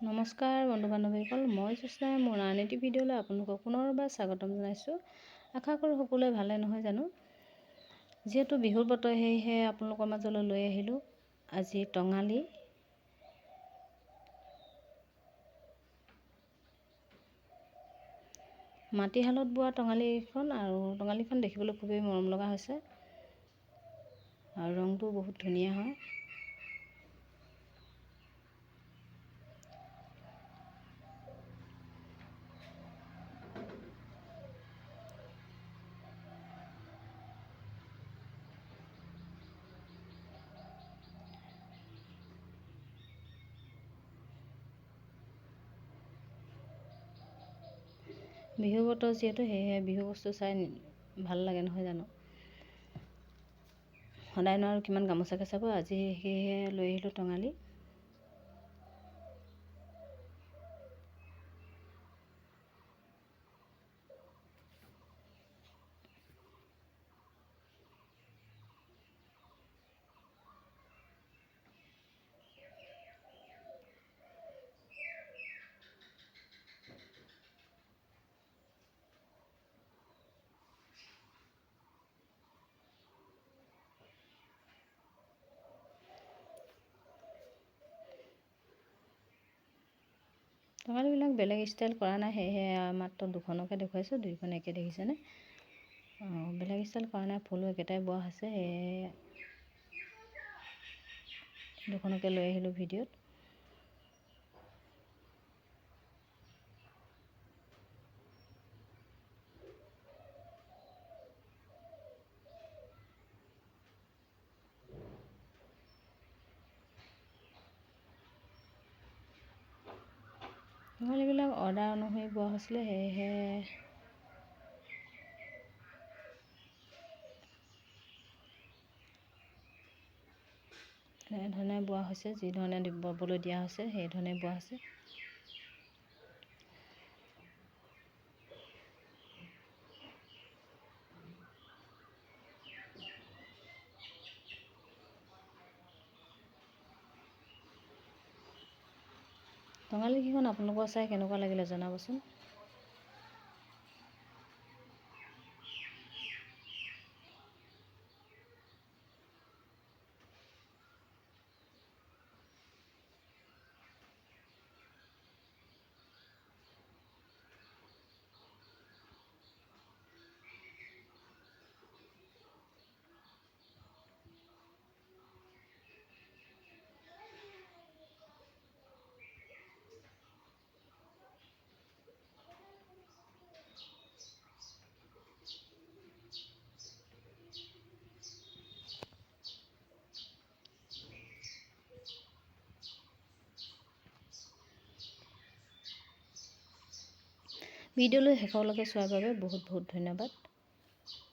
নমস্কাৰ বন্ধু বান্ধৱীসকল মই জ্যোৎস্নাই মোৰ আন এটি ভিডিঅ'লৈ আপোনালোকক পুনৰবাৰ স্বাগতম জনাইছোঁ। আশা কৰোঁ সকলোৱে ভালে নহয় জানো? যিহেতু বিহুৰ বতৰ সেয়েহে আপোনালোকৰ মাজলৈ লৈ আহিলোঁ। আজি টঙালী। মাটিশালত বোৱা টঙালীখন আৰু টঙালীখন দেখিবলৈ খুবেই মৰম লগা হৈছে। আৰু ৰংটো বহুত ধুনীয়া হয়। বিহু বতৰ যিহেতু সেয়েহে বিহু বস্তু চাই ভাল লাগে নহয় জানো? সদায়নো আৰু কিমান গামোচাকে চাব আজি সেয়েহে লৈ আহিলোঁ টঙালী। টঙালীবিলাক বেলেগ ষ্টাইল কৰা নাই সেয়েহে মাত্ৰ দুখনকে দেখুৱাইছোঁ দুইখন একে দেখিছেনে? বেলেগ ষ্টাইল কৰা নাই ফুলো একেটাই বোৱা হৈছে সেয়ে দুখনকে লৈ আহিলোঁ ভিডিঅ'ত। ছাগলীবিলাক অৰ্ডাৰ অনুসৰি বোৱা হৈছিলে, সেয়েহে। এনেধৰণে বোৱা হৈছে, যিধৰণে ববলৈ দিয়া হৈছে, সেইধৰণে বোৱা হৈছে। টঙালীকেইখন আপোনালোকৰ চাই কেনেকুৱা লাগিলে জনাবচোন? ভিডিঅ'লৈ শেষলৈকে চোৱাৰ বাবে বহুত বহুত ধন্যবাদ।